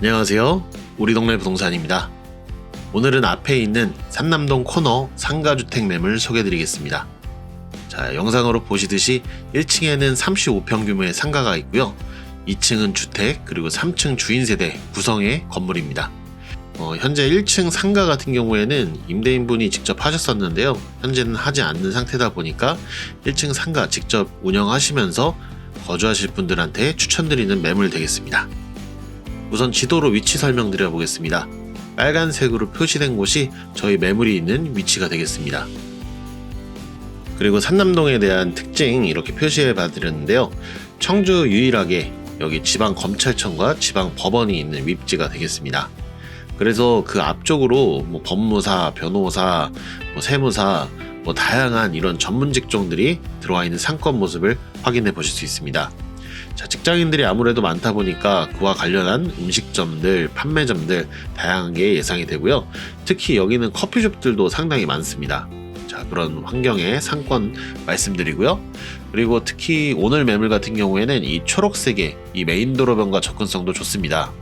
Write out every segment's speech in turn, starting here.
안녕하세요. 우리 동네 부동산입니다. 오늘은 앞에 있는 산남동 코너 상가주택 매물 소개드리겠습니다. 자, 영상으로 보시듯이 1층에는 35평 규모의 상가가 있고요. 2층은 주택, 그리고 3층 주인 세대 구성의 건물입니다. 어, 현재 1층 상가 같은 경우에는 임대인분이 직접 하셨었는데요. 현재는 하지 않는 상태다 보니까 1층 상가 직접 운영하시면서 거주하실 분들한테 추천드리는 매물 되겠습니다. 우선 지도로 위치 설명드려 보겠습니다. 빨간색으로 표시된 곳이 저희 매물이 있는 위치가 되겠습니다. 그리고 산남동에 대한 특징 이렇게 표시해 봐드렸는데요. 청주 유일하게 여기 지방검찰청과 지방법원이 있는 윗지가 되겠습니다. 그래서 그 앞쪽으로 뭐 법무사, 변호사, 뭐 세무사, 뭐 다양한 이런 전문 직종들이 들어와 있는 상권 모습을 확인해 보실 수 있습니다. 자, 직장인들이 아무래도 많다 보니까 그와 관련한 음식점들, 판매점들 다양한 게 예상이 되고요. 특히 여기는 커피숍들도 상당히 많습니다. 자, 그런 환경의 상권 말씀드리고요. 그리고 특히 오늘 매물 같은 경우에는 이 초록색의 이 메인 도로변과 접근성도 좋습니다.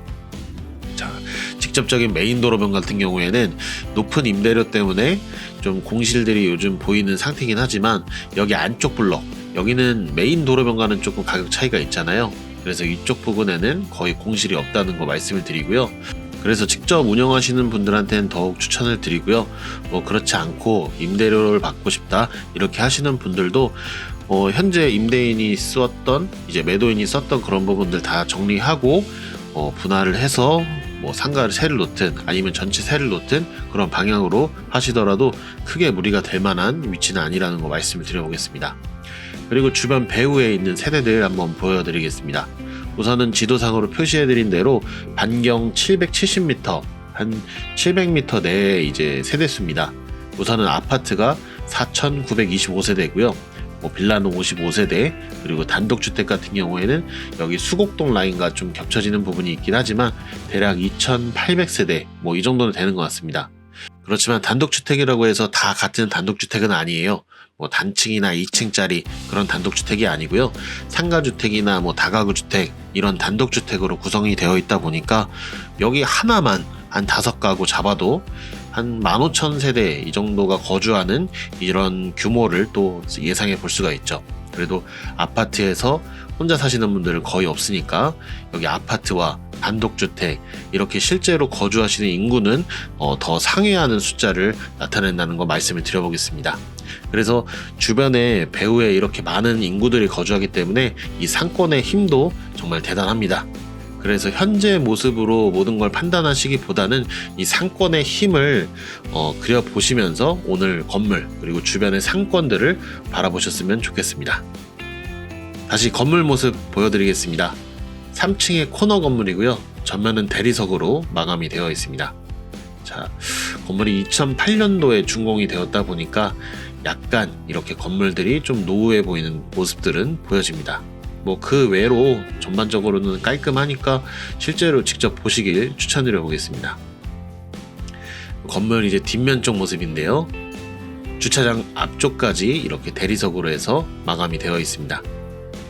자, 직접적인 메인 도로변 같은 경우에는 높은 임대료 때문에 좀 공실들이 요즘 보이는 상태이긴 하지만 여기 안쪽 블록 여기는 메인 도로변과는 조금 가격 차이가 있잖아요. 그래서 이쪽 부분에는 거의 공실이 없다는 거 말씀을 드리고요. 그래서 직접 운영하시는 분들한테는 더욱 추천을 드리고요. 뭐 그렇지 않고 임대료를 받고 싶다 이렇게 하시는 분들도 어, 현재 임대인이 썼던 이제 매도인이 썼던 그런 부분들 다 정리하고 어, 분할을 해서 뭐 상가를 세를 놓든 아니면 전체 세를 놓든 그런 방향으로 하시더라도 크게 무리가 될 만한 위치는 아니라는 거 말씀을 드려보겠습니다. 그리고 주변 배후에 있는 세대들 한번 보여드리겠습니다. 우선은 지도상으로 표시해드린 대로 반경 770m, 한 700m 내에 이제 세대수입니다. 우선은 아파트가 4,925세대고요. 뭐 빌라는 55세대, 그리고 단독주택 같은 경우에는 여기 수곡동 라인과 좀 겹쳐지는 부분이 있긴 하지만 대략 2,800세대, 뭐 이 정도는 되는 것 같습니다. 그렇지만 단독주택이라고 해서 다 같은 단독주택은 아니에요. 뭐 단층이나 2층짜리 그런 단독주택이 아니고요. 상가주택이나 뭐 다가구주택 이런 단독주택으로 구성이 되어 있다 보니까 여기 하나만 한 다섯 가구 잡아도 한 15,000세대 이 정도가 거주하는 이런 규모를 또 예상해 볼 수가 있죠. 그래도 아파트에서 혼자 사시는 분들은 거의 없으니까 여기 아파트와 단독주택 이렇게 실제로 거주하시는 인구는 어, 더 상회하는 숫자를 나타낸다는 거 말씀을 드려보겠습니다. 그래서 주변에 배후에 이렇게 많은 인구들이 거주하기 때문에 이 상권의 힘도 정말 대단합니다. 그래서 현재 모습으로 모든 걸 판단하시기보다는 이 상권의 힘을 어, 그려 보시면서 오늘 건물 그리고 주변의 상권들을 바라보셨으면 좋겠습니다. 다시 건물 모습 보여드리겠습니다. 3층의 코너 건물이고요. 전면은 대리석으로 마감이 되어 있습니다. 자, 건물이 2008년도에 준공이 되었다 보니까 약간 이렇게 건물들이 좀 노후해 보이는 모습들은 보여집니다. 뭐 그 외로 전반적으로는 깔끔하니까 실제로 직접 보시길 추천드려 보겠습니다. 건물 이제 뒷면 쪽 모습인데요. 주차장 앞쪽까지 이렇게 대리석으로 해서 마감이 되어 있습니다.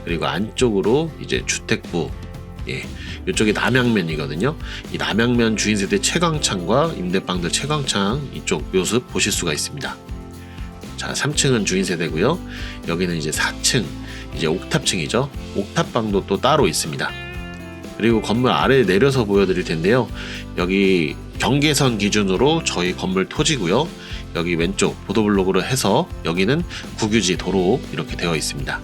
그리고 안쪽으로 이제 주택부 예, 이쪽이 남양면이거든요. 이 남양면 주인세대 채광창과 임대방들 채광창 이쪽 모습 보실 수가 있습니다. 자, 3층은 주인 세대고요. 여기는 이제 4층, 이제 옥탑층이죠. 옥탑방도 또 따로 있습니다. 그리고 건물 아래 내려서 보여드릴 텐데요. 여기 경계선 기준으로 저희 건물 토지고요. 여기 왼쪽 보도블록으로 해서 여기는 국유지 도로 이렇게 되어 있습니다.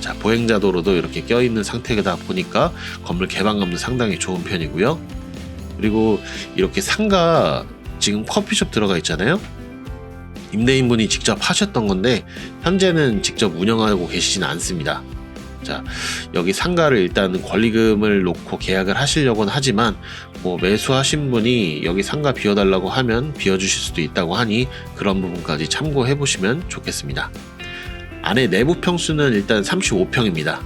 자, 보행자 도로도 이렇게 껴있는 상태다 보니까 건물 개방감도 상당히 좋은 편이고요. 그리고 이렇게 상가 지금 커피숍 들어가 있잖아요. 임대인분이 직접 하셨던 건데 현재는 직접 운영하고 계시진 않습니다. 자, 여기 상가를 일단 권리금을 놓고 계약을 하시려고는 하지만 뭐 매수하신 분이 여기 상가 비워달라고 하면 비워주실 수도 있다고 하니 그런 부분까지 참고해 보시면 좋겠습니다. 안에 내부 평수는 일단 35평입니다.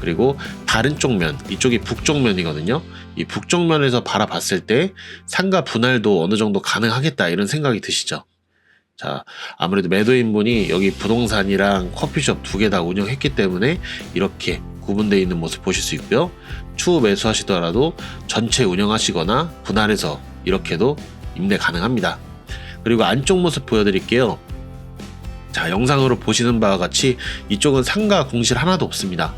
그리고 다른 쪽면, 이쪽이 북쪽면이거든요. 이 북쪽면에서 바라봤을 때 상가 분할도 어느 정도 가능하겠다 이런 생각이 드시죠. 자, 아무래도 매도인분이 여기 부동산이랑 커피숍 두 개 다 운영했기 때문에 이렇게 구분되어 있는 모습 보실 수 있고요. 추후 매수하시더라도 전체 운영하시거나 분할해서 이렇게도 임대 가능합니다. 그리고 안쪽 모습 보여드릴게요. 자, 영상으로 보시는 바와 같이 이쪽은 상가 공실 하나도 없습니다.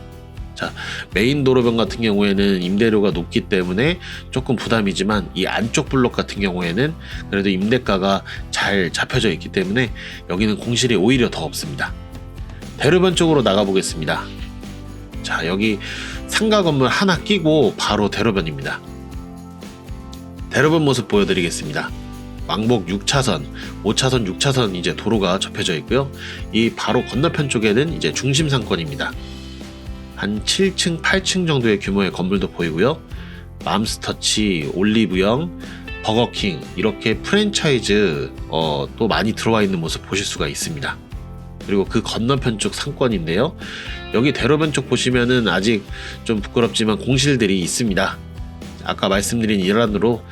자, 메인 도로변 같은 경우에는 임대료가 높기 때문에 조금 부담이지만 이 안쪽 블록 같은 경우에는 그래도 임대가가 잘 잡혀져 있기 때문에 여기는 공실이 오히려 더 없습니다. 대로변 쪽으로 나가 보겠습니다. 자, 여기 상가 건물 하나 끼고 바로 대로변입니다. 대로변 모습 보여드리겠습니다. 왕복 6차선, 5차선, 6차선 이제 도로가 접혀져 있고요. 이 바로 건너편 쪽에는 이제 중심 상권입니다. 한 7층, 8층 정도의 규모의 건물도 보이고요. 맘스터치, 올리브영, 버거킹 이렇게 프랜차이즈 어, 또 많이 들어와 있는 모습 보실 수가 있습니다. 그리고 그 건너편 쪽 상권인데요. 여기 대로변 쪽 보시면은 아직 좀 부끄럽지만 공실들이 있습니다. 아까 말씀드린 일환으로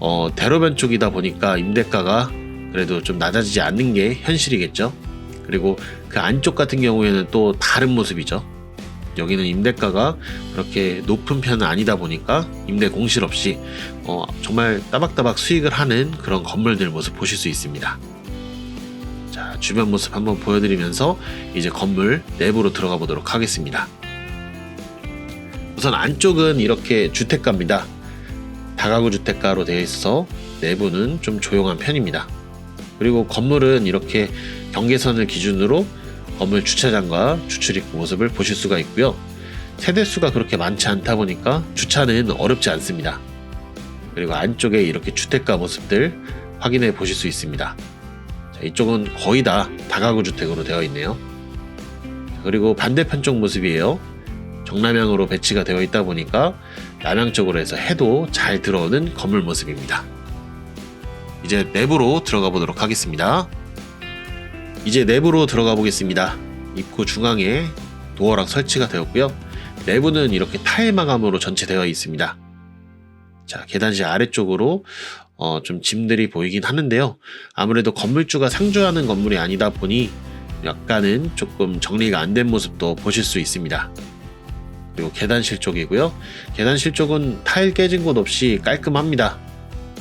어, 대로변 쪽이다 보니까 임대가가 그래도 좀 낮아지지 않는 게 현실이겠죠. 그리고 그 안쪽 같은 경우에는 또 다른 모습이죠. 여기는 임대가가 그렇게 높은 편은 아니다 보니까 임대 공실 없이 어, 정말 따박따박 수익을 하는 그런 건물들 모습 보실 수 있습니다. 자, 주변 모습 한번 보여드리면서 이제 건물 내부로 들어가 보도록 하겠습니다. 우선 안쪽은 이렇게 주택가입니다. 다가구 주택가로 되어 있어서 내부는 좀 조용한 편입니다. 그리고 건물은 이렇게 경계선을 기준으로 건물 주차장과 주출입구 모습을 보실 수가 있고요. 세대수가 그렇게 많지 않다 보니까 주차는 어렵지 않습니다. 그리고 안쪽에 이렇게 주택가 모습들 확인해 보실 수 있습니다. 자, 이쪽은 거의 다 다가구 주택으로 되어 있네요. 그리고 반대편 쪽 모습이에요. 정남향으로 배치가 되어 있다 보니까 남향 쪽으로 해서 해도 잘 들어오는 건물 모습입니다. 이제 내부로 들어가 보도록 하겠습니다. 이제 내부로 들어가 보겠습니다. 입구 중앙에 도어락 설치가 되었고요. 내부는 이렇게 타일 마감으로 전체 되어 있습니다. 자, 계단실 아래쪽으로 어, 좀 짐들이 보이긴 하는데요. 아무래도 건물주가 상주하는 건물이 아니다 보니 약간은 조금 정리가 안 된 모습도 보실 수 있습니다. 그리고 계단실 쪽이고요. 계단실 쪽은 타일 깨진 곳 없이 깔끔합니다.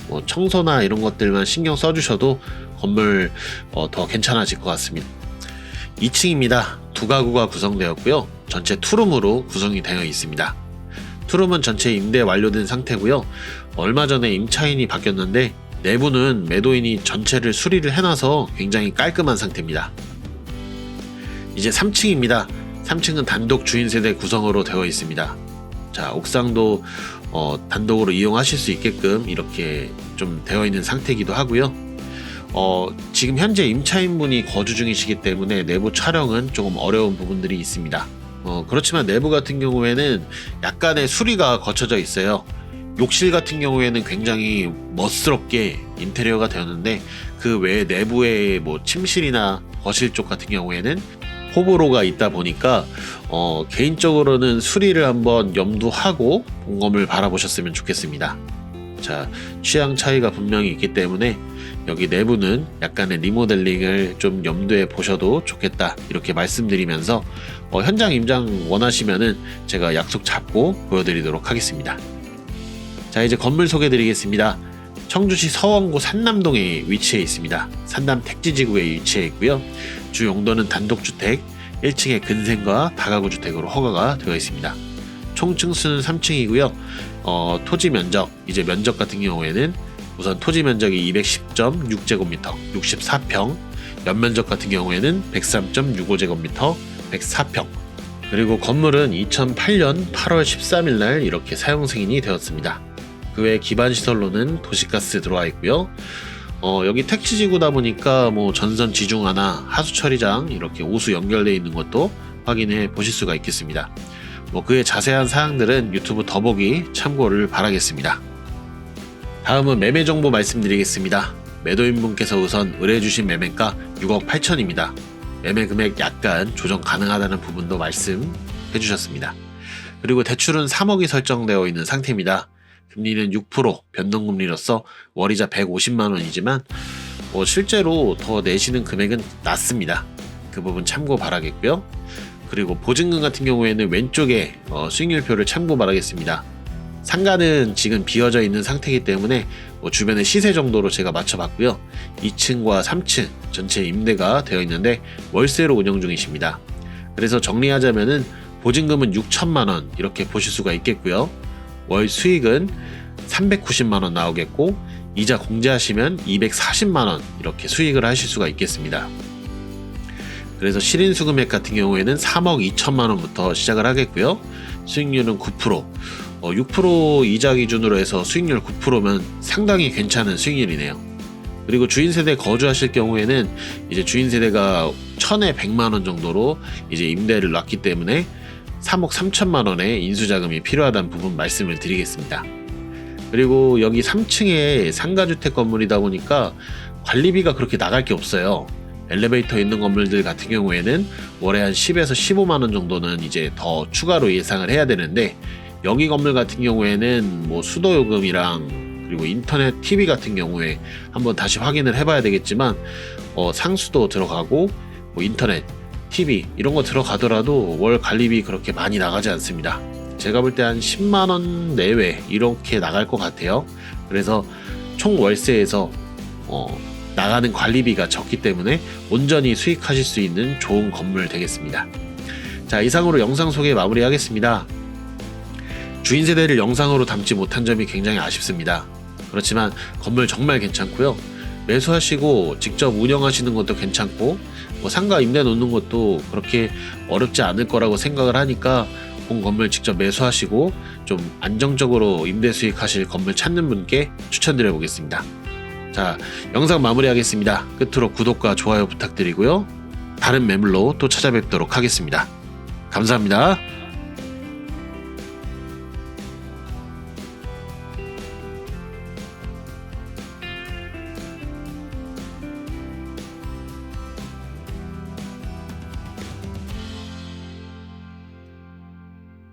뭐 청소나 이런 것들만 신경 써주셔도 건물 어, 더 괜찮아질 것 같습니다. 2층입니다. 두 가구가 구성되었고요. 전체 투룸으로 구성이 되어 있습니다. 투룸은 전체 임대 완료된 상태고요. 얼마 전에 임차인이 바뀌었는데 내부는 매도인이 전체를 수리를 해놔서 굉장히 깔끔한 상태입니다. 이제 3층입니다. 3층은 단독 주인 세대 구성으로 되어 있습니다. 자, 옥상도 어, 단독으로 이용하실 수 있게끔 이렇게 좀 되어 있는 상태이기도 하고요. 어, 지금 현재 임차인분이 거주 중이시기 때문에 내부 촬영은 조금 어려운 부분들이 있습니다. 어, 그렇지만 내부 같은 경우에는 약간의 수리가 거쳐져 있어요. 욕실 같은 경우에는 굉장히 멋스럽게 인테리어가 되었는데 그 외에 내부의 뭐 침실이나 거실 쪽 같은 경우에는 호불호가 있다 보니까 어, 개인적으로는 수리를 한번 염두하고 본검을 바라보셨으면 좋겠습니다. 자, 취향 차이가 분명히 있기 때문에 여기 내부는 약간의 리모델링을 좀 염두에 보셔도 좋겠다 이렇게 말씀드리면서 어, 현장 임장 원하시면은 제가 약속 잡고 보여드리도록 하겠습니다. 자 이제 건물 소개드리겠습니다. 청주시 서원구 산남동에 위치해 있습니다. 산남 택지지구에 위치해 있고요. 주 용도는 단독주택, 1층에 근생과 다가구 주택으로 허가가 되어 있습니다. 총 층 수는 3층이고요. 어, 토지 면적, 이제 면적 같은 경우에는 우선 토지 면적이 210.6제곱미터, 64평, 연면적 같은 경우에는 103.65제곱미터, 104평. 그리고 건물은 2008년 8월 13일 날 이렇게 사용 승인이 되었습니다. 그 외 기반 시설로는 도시가스 들어와 있고요. 어, 여기 택지지구다 보니까 뭐 전선 지중화나 하수 처리장 이렇게 오수 연결되어 있는 것도 확인해 보실 수가 있겠습니다. 뭐 그의 자세한 사항들은 유튜브 더보기 참고를 바라겠습니다. 다음은 매매 정보 말씀드리겠습니다. 매도인분께서 우선 의뢰해주신 매매가 6억 8천입니다. 매매 금액 약간 조정 가능하다는 부분도 말씀해 주셨습니다. 그리고 대출은 3억이 설정되어 있는 상태입니다. 금리는 6% 변동금리로서 월이자 150만 원이지만 뭐 실제로 더 내시는 금액은 낮습니다. 그 부분 참고 바라겠고요. 그리고 보증금 같은 경우에는 왼쪽에 어, 수익률표를 참고 바라겠습니다. 상가는 지금 비어져 있는 상태이기 때문에 뭐 주변의 시세 정도로 제가 맞춰봤고요. 2층과 3층 전체 임대가 되어 있는데 월세로 운영 중이십니다. 그래서 정리하자면은 보증금은 6천만 원 이렇게 보실 수가 있겠고요. 월 수익은 390만 원 나오겠고 이자 공제하시면 240만 원 이렇게 수익을 하실 수가 있겠습니다. 그래서 실인수 금액 같은 경우에는 3억 2천만 원부터 시작을 하겠고요. 수익률은 9%. 어, 6% 이자 기준으로 해서 수익률 9%면 상당히 괜찮은 수익률이네요. 그리고 주인 세대 거주하실 경우에는 이제 주인 세대가 1000에 100만 원 정도로 이제 임대를 놨기 때문에 3억 3천만 원의 인수자금이 필요하다는 부분 말씀을 드리겠습니다. 그리고 여기 3층에 상가주택 건물이다 보니까 관리비가 그렇게 나갈 게 없어요. 엘리베이터 있는 건물들 같은 경우에는 월에 한 10에서 15만 원 정도는 이제 더 추가로 예상을 해야 되는데 여기 건물 같은 경우에는 뭐 수도 요금이랑 그리고 인터넷 TV 같은 경우에 한번 다시 확인을 해봐야 되겠지만 어, 상수도 들어가고 뭐 인터넷 TV 이런 거 들어가더라도 월 관리비 그렇게 많이 나가지 않습니다. 제가 볼 때 한 10만 원 내외 이렇게 나갈 것 같아요. 그래서 총 월세에서 어, 나가는 관리비가 적기 때문에 온전히 수익하실 수 있는 좋은 건물 되겠습니다. 자, 이상으로 영상 소개 마무리하겠습니다. 주인 세대를 영상으로 담지 못한 점이 굉장히 아쉽습니다. 그렇지만 건물 정말 괜찮고요. 매수하시고 직접 운영하시는 것도 괜찮고 뭐 상가 임대 놓는 것도 그렇게 어렵지 않을 거라고 생각을 하니까 본 건물 직접 매수하시고 좀 안정적으로 임대 수익 하실 건물 찾는 분께 추천드려 보겠습니다. 자, 영상 마무리하겠습니다. 끝으로 구독과 좋아요 부탁드리고요. 다른 매물로 또 찾아뵙도록 하겠습니다. 감사합니다.